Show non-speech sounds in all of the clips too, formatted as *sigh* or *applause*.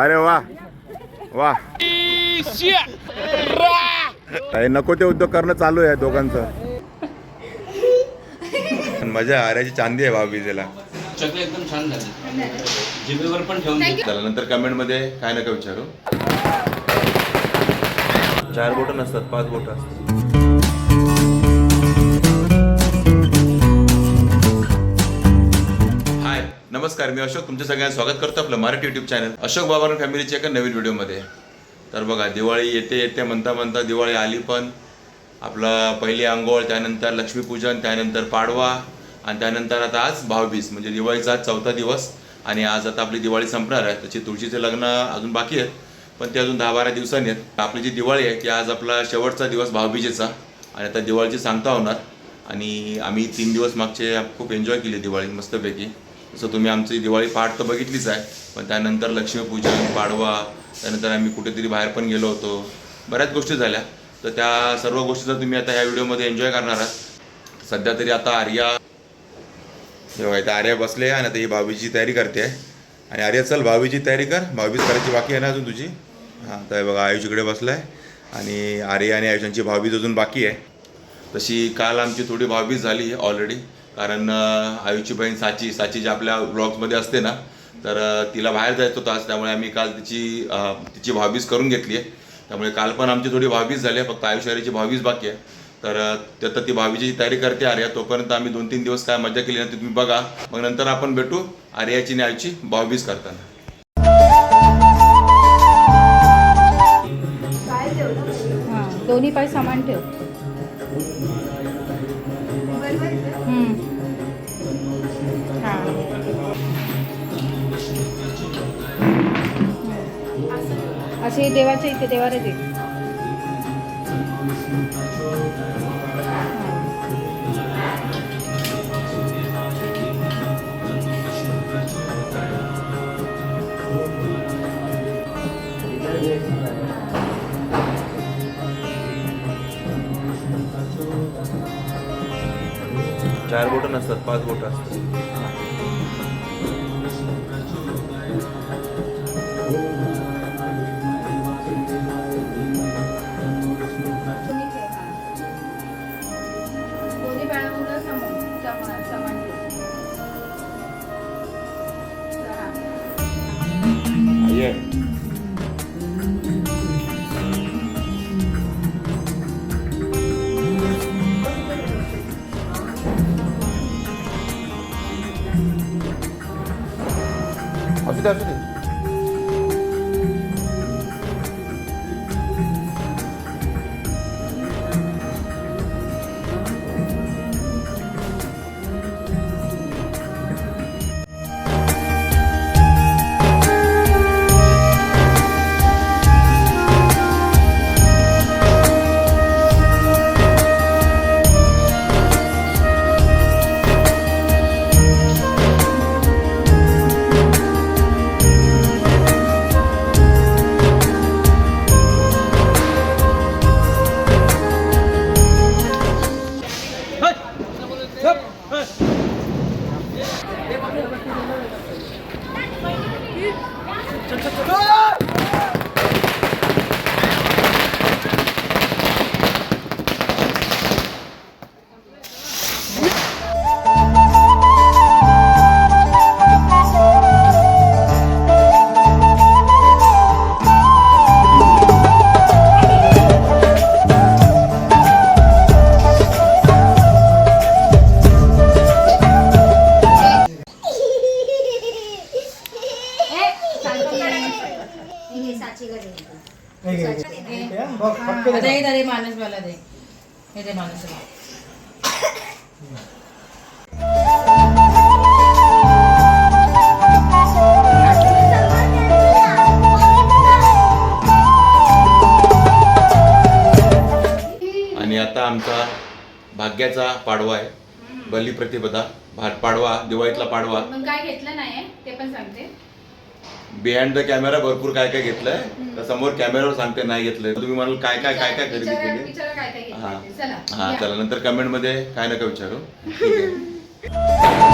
अरे वा. वा. काय नको ते उद्योग करणं चालू आहे दोघांचं. पण मजा आर्याची चांदी आहे भाऊबीजेला चकले एकदम छान झाले जिभेवर पण ठेवून दे. चला नंतर कमेंटमध्ये काय नका विचारू. चार बोट नसतात पाच बोट असतात. नमस्कार मी अशोक. तुमच्या सगळ्यांचं स्वागत करतो आपलं मराठी युट्यूब चॅनल अशोक बाबार फॅमिलीच्या एका नवीन व्हिडिओमध्ये तर बघा दिवाळी येते येते म्हणता म्हणता दिवाळी आली पण आपलं पहिली आंघोळ त्यानंतर लक्ष्मीपूजन त्यानंतर पाडवा आणि त्यानंतर आता आज भाऊबीज. म्हणजे दिवाळीचा आज चौथा दिवस आणि आज आता आपली दिवाळी संपणार आहे. त्याची तुळशीचे लग्न अजून बाकी आहेत पण ते अजून दहा बारा दिवसांनी आहेत. आपली जी दिवाळी आहे ती आज आपला शेवटचा दिवस भाऊबीजेचा. आणि आता दिवाळीची सांगता होणार. आणि आम्ही तीन दिवस मागचे खूप एन्जॉय केली दिवाळी मस्तपैकी. जसं तुम्ही आमची दिवाळी पहाट तर बघितलीच आहे. पण त्यानंतर लक्ष्मीपूजन पाडवा त्यानंतर आम्ही कुठेतरी बाहेर पण गेलो होतो. बऱ्याच गोष्टी झाल्या. तर त्या सर्व गोष्टीचा तुम्ही आता ह्या व्हिडिओमध्ये एन्जॉय करणार आहात सध्या तरी आता आर्या हे बघा इथं आर्या बसले आणि आता ही भावीची तयारी करते आहे. आणि आर्या चल भावीची तयारी कर. भावीच करायची बाकी आहे ना अजून तुझी? हां तर हे बघा आयुष इकडे आहे आणि आर्या आणि आयुषांची भावीज अजून बाकी आहे. तशी काल आमची थोडी भावबीज झाली ऑलरेडी. कारण आयुची बहीण साची साची जी आपल्या ब्लॉग्समध्ये असते ना तर तिला बाहेर जायचं होतं आज त्यामुळे आम्ही काल तिची तिची भावबीज करून घेतली आहे. त्यामुळे काल पण आमची थोडी भावबीज झाली आहे फक्त आयुष आर्याची भावबीज बाकी आहे. तर त्यात ती भावीची तयारी करते आर्या तोपर्यंत आम्ही दोन तीन दिवस काय मजा केली ना ती तुम्ही बघा. मग नंतर आपण भेटू आर्याची आणि आयुची भावबीज करताना. दोन्ही पाय समान ठेव. असे देवाच्या इथे देवाला दे चार बोटं नसतात पाच बोटं असतात. आता आमचा भाग्याचा पाडवा आहे. बली प्रतिपदा भात पाडवा दिवाळीतला पाडवा. मग काय घेतलं नाही ते पण सांगते. बिहाइंड द कॅमेरा भरपूर काय काय घेतलंय. तर समोर कॅमेरावर सांगते नाही घेतलंय. तुम्ही म्हणाल काय काय काय काय खरेदी केली? हा. हा. चला नंतर कमेंटमध्ये काय नका विचारू. *laughs* ठीक आहे. *laughs*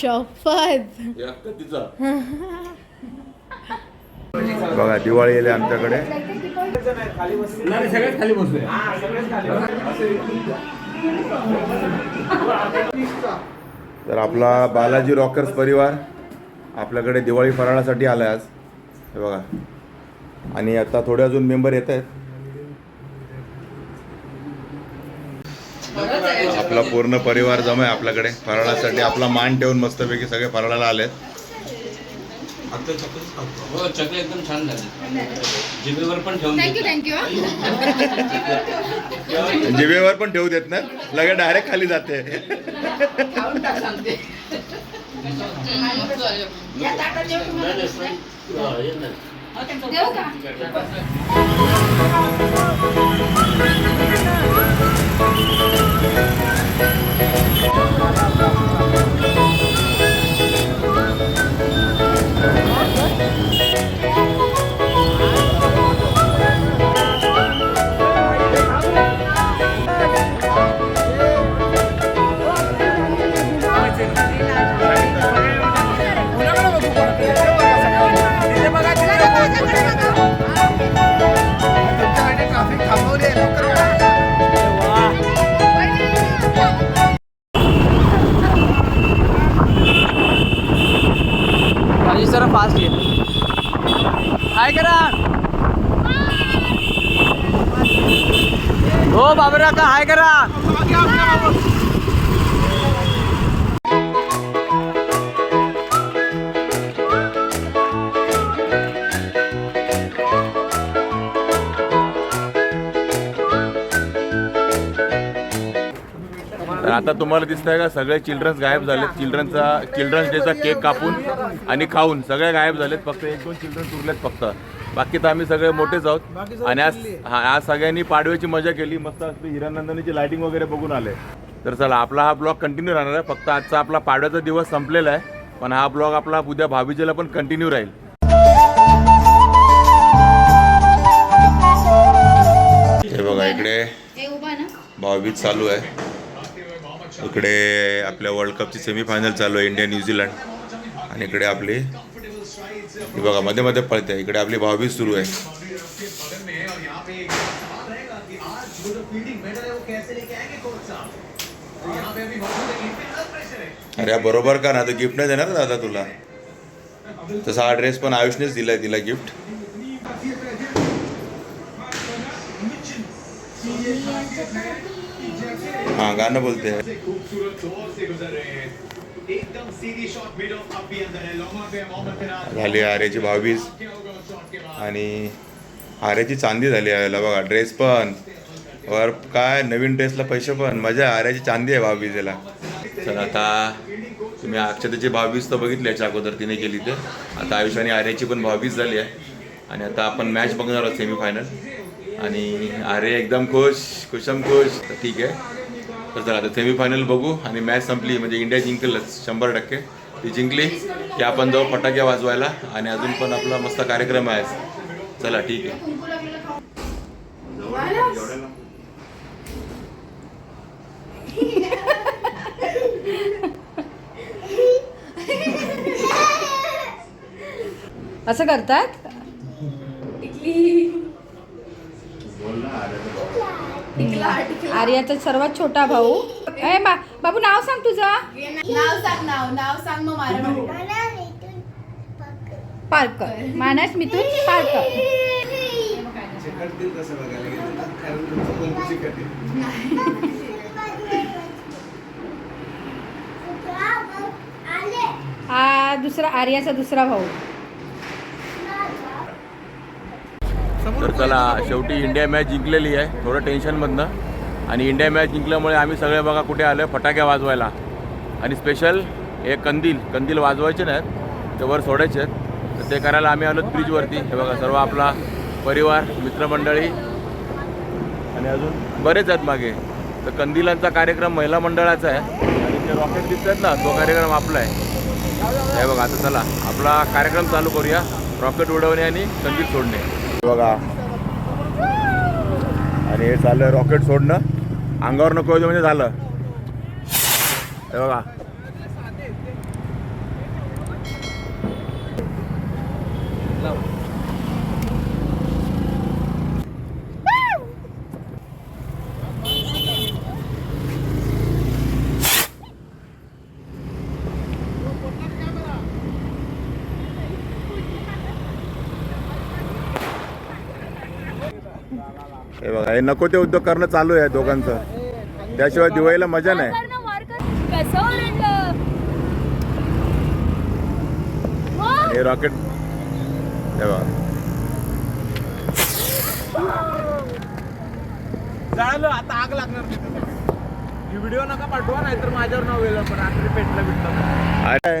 आयुष्यपद बघा दिवाळी येते आमच्याकडे. तर आपला बालाजी रॉकर्स परिवार आपल्याकडे दिवाळी फराळासाठी आला आज. हे बघा. आणि आता थोडे अजून मेंबर येत आहेत. आपला पूर्ण परिवार जमा आहे आपल्याकडे फराळासाठी. आपला मान ठेवून मस्तपैकी सगळे फराळाला आलेत. हो चकले एकदम छान झाले. जिभेवर पण ठेवून थँक्यू देतात. थँक्यू जिभेवर पण ठेवू देत ना लगेच डायरेक्ट खाली जाते. देऊ का? Oh. आता हाय करा. तर आता तुम्हाला दिसतंय का सगळे चिल्ड्रन्स गायब झालेत. चिल्ड्रनचा चिल्ड्रन्स डेचा केक कापून आणि खाऊन सगळे गायब झालेत. फक्त एक दोन चिल्ड्रन्स उरलेत फक्त. बाकी तर आम्ही सगळे मोठेच आहोत. आणि आज हा आज सगळ्यांनी पाडव्याची मजा केली. मस्त असली हिरानंदनीची लाइटिंग वगैरे बघून आले. तर चला आपला हा ब्लॉग कंटिन्यू राहणार आहे. फक्त आजचा आपला पाडव्याचा दिवस संपलेला आहे. पण हा ब्लॉग आपला उद्या भावीजेला पण कंटिन्यू राहील. हे बघा इकडे हे उभा ना. भाऊबीज चालू आहे. इकडे आपल्या वर्ल्ड कपची सेमीफायनल चालू आहे इंडिया न्यूझीलंड आणि इकडे आपली ही बघा मध्ये मध्ये पळते इकडे आपली भावबीज सुरू आहे. अरे बरोबर का ना? तर गिफ्ट नाही देणार ना दादा तुला? तसा हा ड्रेस पण आयुषनेच दिलाय तिला गिफ्ट हा गाणं बोलते. झाली. आर्याची बाद आणि आर्याची चांदी झाली आहे. बघा ड्रेस पण. वर काय नवीन ड्रेसला पैसे पण. मजा आर्याची चांदी आहे भाऊबीजेला तर आता तुम्ही अक्षतेची भाऊबीज तर बघितली याच्या अगोदर तिने केली ते. आता आयुष आणि आर्याची पण भाऊबीज झाली आहे. आणि आता आपण मॅच बघणार आहोत सेमीफायनल आणि आर्य एकदम खुश खुशम खुश. ठीक आहे. तर चला आता सेमीफायनल बघू आणि मॅच संपली. म्हणजे इंडिया जिंकलच शंभर टक्के. ती जिंकली की आपण जाऊ फटाक्या वाजवायला आणि अजून पण आपला मस्त कार्यक्रम आहे. चला ठीक आहे. असं करतात? आर्याचा सर्वात छोटा भाऊ. ए बा बाबू नाव सांग तुझं. नाव सांग नाव नाव सांग मग मला पारकर मानस मिथून पारकर हा दुसरा आर्याचा दुसरा भाऊ. तर चला शेवटी इंडिया मॅच जिंकलेली आहे. थोडं टेन्शनमधनं आणि इंडिया मॅच जिंकल्यामुळे आम्ही सगळे बघा कुठे आलो आहे फटाक्या वाजवायला. आणि स्पेशल हे कंदील कंदील वाजवायचे नाहीत ते वर सोडायचे आहेत. तर ते करायला आम्ही आलो ब्रिजवरती हे बघा सर्व आपला परिवार मित्रमंडळी. आणि अजून बरेच आहेत मागे. तर कंदिलांचा कार्यक्रम महिला मंडळाचा आहे. आणि जे रॉकेट दिसतात ना तो कार्यक्रम आपला आहे. हे बघा आता चला आपला कार्यक्रम चालू करूया. रॉकेट उडवणे आणि कंदील सोडणे. बघा. आणि हे चाललंय रॉकेट सोडणं. अंगावर नको म्हणजे झालं. हे बघा. हे नको ते उद्योग करणं चालू आहे दोघांचं. त्याशिवाय दिवाळीला मजा नाही. हे? रॉकेट हे जळालं आता आग लागणार ही व्हिडिओ नका पाठवा नाहीतर माझ्यावर नाव गेलं पण रात्री पेटलं बिटलं. अरे.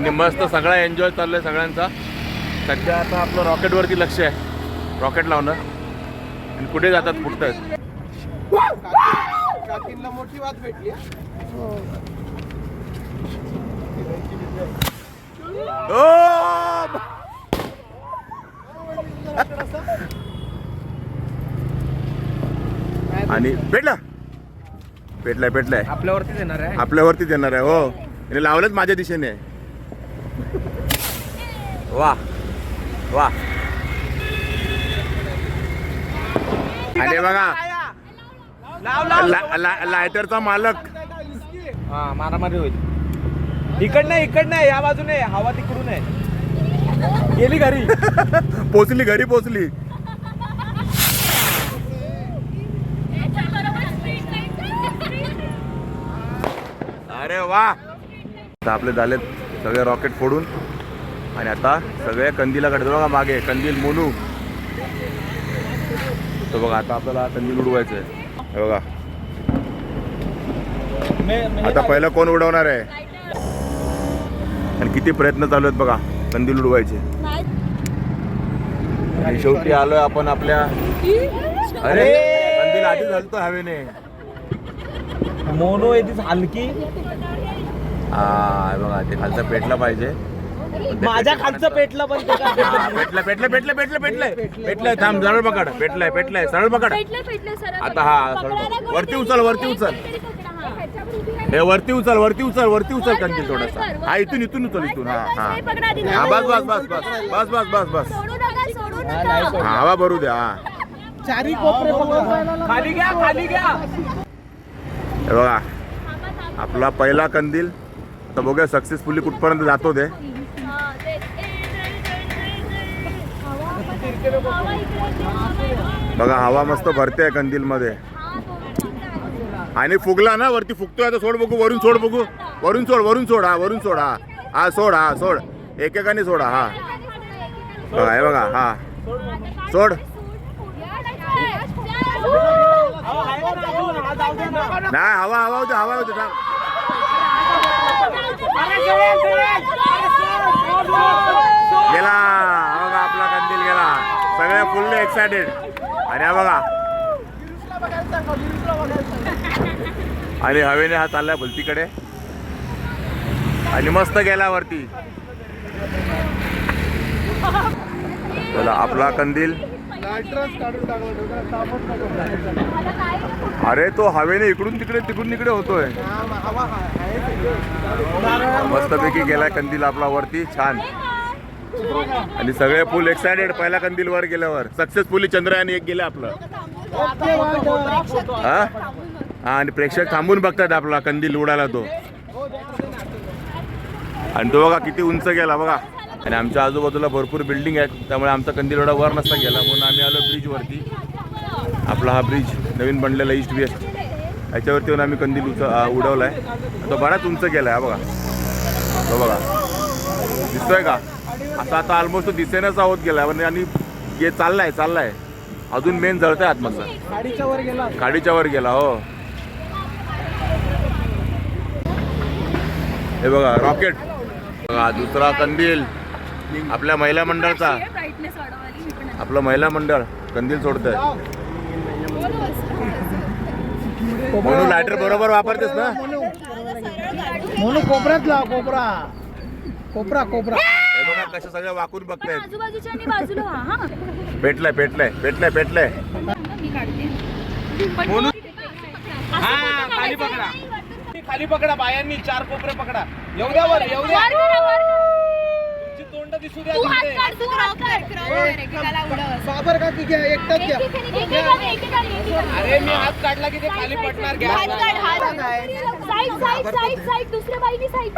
आणि मस्त सगळा एन्जॉय चाललाय सगळ्यांचा. सध्या आता आपलं रॉकेट वरती लक्ष आहे. रॉकेट लावणं. आणि कुठे जातात फुटतात काकींना मोठी वाद भेटली ओ! आणि पेटला पेटलाय पेटलाय आपल्यावरतीच येणार आहे. आपल्यावरतीच येणार आहे हो. लावलंच माझ्या दिशेने. वा. वा. आणि बघा. लायटरचा मालक. हा मारामारी होईल. इकडनं इकडनं या बाजूने हवा तिकडून आहे. गेली घरी. *laughs* पोचली घरी पोचली. अरे वा. आपले झालेत सगळे रॉकेट फोडून. आणि आता सगळे कंदीला कडे बघा मागे कंदील मोनू. तो बघा आता आपल्याला कंदील उडवायचं आहे बघा. आता पहिलं कोण उडवणार आहे? आणि किती प्रयत्न चालू आहेत बघा कंदील उडवायचे. आणि शेवटी आलोय आपण आपल्या अरे कंदील आधी झालतो हवेने. मोनो येते हलकी. हे बघा ते खालचं पेटलं पाहिजे. माझ्या खालचं पेटलं पण ते काय? हा, *laughs* पेटलं पेटलं पेटलं पेटलं पेटलंय. पेटलंय थांब सरळ पकड. पेटलंय पेटलंय सरळ पकड. पेटलं पेटलं सर आता हा, सरळ. वरती उचल, वरती उचल. हे. वरती उचल वरती उचल वरती उचल कंदील थोडासा. हा इथून इथून उचल इथून. हा हा. हा बस बस बस बस बस बस बस बस. सोडू नका सोडू नका. हा, हवा भरू द्या हा. चारी कोपरे खाली घ्या खाली घ्या. हे बघा आपला पहिला कंदील. आता बघूया सक्सेसफुली कुठपर्यंत जातो ते. बघा हवा मस्त भरते कंदील मध्ये आणि फुगला ना वरती फुगतोय आता सोड बघू वरून सोड बघू वरून सोड वरून सोड हा वरून सोड हा हा सोड हा सोड एकेकाने सोडा हा बघा हे बघा हा सोड नाही हवा हवा होते हवा होते थांब. गेला हा बघा आपला कंदील गेला सगळे फुल्ली एक्सायटेड आणि हा बघा. आणि हवेने हा चाललाय भलतीकडे. आणि मस्त गेला वरती. चला आपला कंदील. अरे तो हवेने इकडून तिकडे तिकडून तिकडे होतोय. मस्तपैकी गेलाय कंदील आपला वरती. छान. आणि सगळे फुल एक्सायटेड पहिला कंदील वर गेल्यावर सक्सेसफुली चंद्रयान एक गेलं आपलं. हा? हा आणि प्रेक्षक थांबून बघतात आपला कंदील उडाला तो. आणि तो बघा किती उंच गेला बघा. आणि आमच्या आजूबाजूला भरपूर बिल्डिंग आहेत. त्यामुळे आमचा कंदील एवढा वर नसता गेला. म्हणून आम्ही आलो ब्रिजवरती आपला हा ब्रिज नवीन बनलेला ईस्ट वेस्ट याच्यावरती येऊन आम्ही कंदील उच उडवला आहे तो बराच उंच गेला आहे हा बघा. तो बघा. दिसतोय का? असा आता ऑलमोस्ट दिसेनच आहोत गेला म्हणजे आणि हे चाललाय चाललाय अजून मेन जळतंय आतमधला गाडीच्या वर गेला गाडीच्या वर गेला हो हे बघा रॉकेट बघा दुसरा कंदील आपल्या महिला मंडळचा आपलं महिला मंडळ कंदील सोडत म्हणून लायटर बरोबर वापरतेस ना म्हणून कोपऱ्यात लाव कोपरा कोपरा कोपरा हे कसं सगळं वाकून बघतायत? आजूबाजूच्या आणि बाजूला व्हा, हा. पेटलंय पेटलंय पेटलंय पेटलय मी काढते म्हणून हा खाली पकडा. खाली पकडा बायांनी चार कोपरे पकडा. येऊ द्या वर येऊ द्या तुमची तोंड दिसू द्या तिथे. बाबर का की घ्या एकटाच घ्या. अरे मी हात काढला की ते खाली पडणार घ्या. दुसऱ्या बाईनी साईड.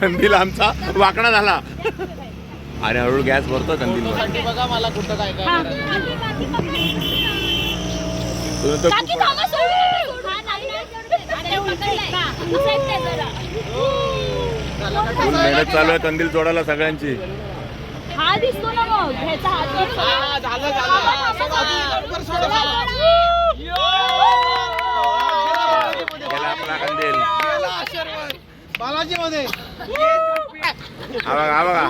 कंदील आमचा वाकडा झाला. आणि हळूहळू गॅस भरतो कंदील बघा मला कुठं काय काय मेहनत चालू आहे कंदील जोडायला सगळ्यांची. हा दिसतो ना मग ह्याचा हात हा, झालं झालं. असं बाजू लवकर सोडा मला. गेला आपला कंदील. बालाजी मध्ये बघा बघा.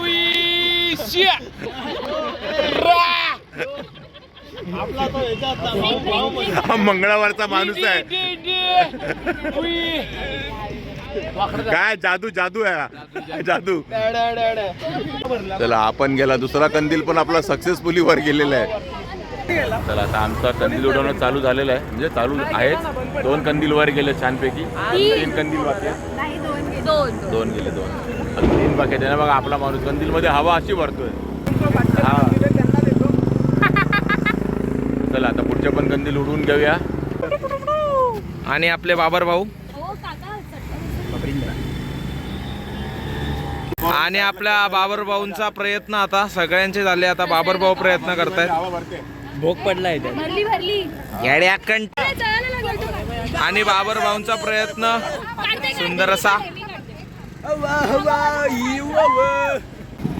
आपला तो ह्याच्यात भाऊ म्हणजे. हा मंगळवारचा माणूस आहे. काय जादू जादू आहे हा. जादू चला आपण गेला दुसरा कंदील पण आपला सक्सेसफुली वर गेलेला आहे. चला आता आमचा कंदील उडवणं चालू झालेलं आहे. म्हणजे चालू आहेत. दोन कंदील वर गेले छानपैकी. तीन कंदील बाकी आहेत. दोन. गेले. दोन गेले दोन. अजून तीन बाकी आहेत. त्याने बघा आपला माणूस कंदील मध्ये हवा अशी भरतोय. हा. चला आता पुढचे पण कंदील उडवून घेऊया. आणि आपले बाबर भाऊ? हो काका आणि आपल्या बाबर भाऊंचा प्रयत्न आता सगळ्यांचे झाले आता बाबर भाऊ प्रयत्न करतायत. भोग पडलाय भरली भरली. येड्या कंट चढायला लागलं तो. आणि बाबर भाऊंचा प्रयत्न. सुंदर असा.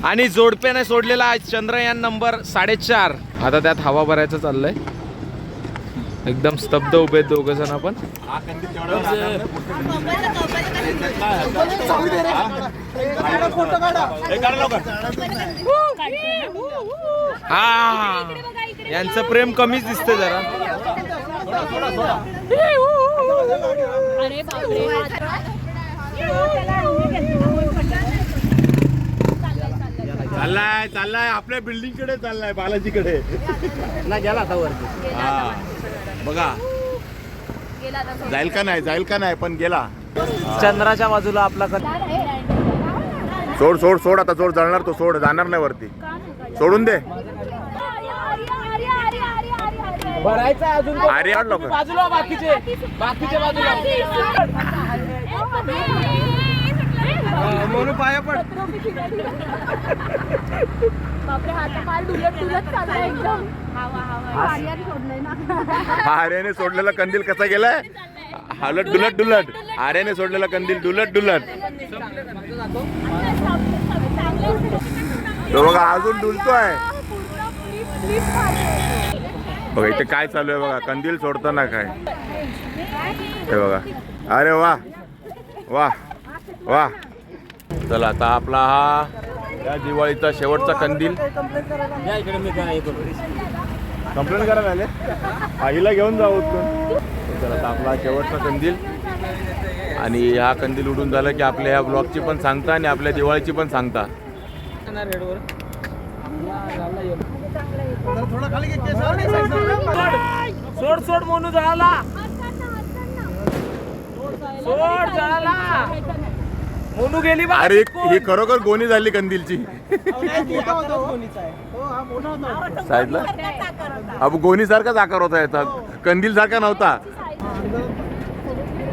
आणि जोडप्याने सोडलेला आज चंद्रयान नंबर साडेचार. आता त्यात हवा भरायचं चाललंय. एकदम स्तब्ध उभे आहेत दोघ जण आपण. हा. यांचं प्रेम कमीच दिसतंय जरा. अरे चाललाय चाललाय. आपल्या बिल्डिंगकडे चाललाय बालाजीकडे. गेला आता वरती. हा. बघा. जाईल का नाही जाईल का नाही पण गेला. चंद्राच्या बाजूला आपला सोड सोड सोड आता सोड जळणार तो सोड जाणार नाही वरती. सोडून दे. भरायचं अजून अरे बाजूला बाकीचे. बाकीचे बाजूला. म्हणून पाया पड बापरे हात पाय डुलत डुलत चाललाय एकदम आर्याने सोडलेला कंदील कसा गेलाय? हलत डुलट डुलट आर्याने सोडलेला कंदील डुलट डुलट तो बघा अजून डुलतोय. बघा इथे काय चालू आहे बघा? कंदील सोडताना काय? हे बघा. अरे वा. वा. वा. चला आता आपला हा या दिवाळीचा शेवटचा कंदील या इकडे मी काय हे करतो. कंप्लेंट करायला आले आईला घेऊन जाऊ चला आता आपला शेवटचा कंदील आणि हा कंदील उडून झाला की आपल्या ह्या ब्लॉगची पण सांगता आणि आपल्या दिवाळीची पण सांगता सोड सोड मोनू जळाला सोड जळाला मोनू गेली बा. अरे ही खरोखर गोणी झाली कंदीलची. साईडला? अब गोणी सारखाच आकार होता याचा. कंदील सारखा नव्हता.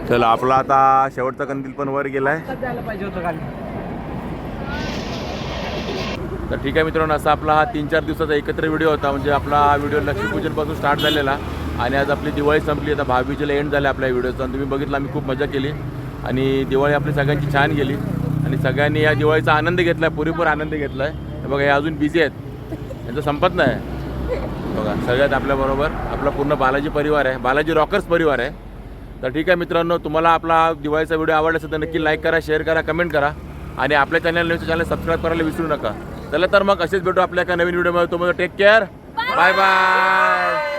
चला आपला आता शेवटचा कंदील पण वर गेलाय. तर ठीक आहे मित्रांनो असा आपला हा तीन चार दिवसाचा एकत्र व्हिडिओ होता. म्हणजे आपला हा व्हिडिओ लक्ष्मीपूजनपासून स्टार्ट झालेला. आणि आज आपली दिवाळी संपली. आता भाऊबीजेला एंड झाला आपल्या व्हिडिओचा. आणि तुम्ही बघितलं आम्ही खूप मजा केली. आणि दिवाळी आपली सगळ्यांची छान गेली. आणि सगळ्यांनी या दिवाळीचा आनंद घेतला आहे पुरेपूर आनंद घेतला आहे बघा हे अजून बिझी आहेत. यांचं संपत नाही. बघा सगळ्यात आपल्याबरोबर आपला पूर्ण बालाजी परिवार आहे. बालाजी रॉकर्स परिवार आहे. तर ठीक आहे मित्रांनो तुम्हाला आपला दिवाळीचा व्हिडिओ आवडला असेल तर नक्की लाईक करा शेअर करा कमेंट करा. आणि आपल्या चॅनल चॅनल सबस्क्राईब करायला विसरू नका. चला तर मग असेच भेटू आपल्या एका नवीन व्हिडिओमध्ये तुम्हाला टेक केअर बाय बाय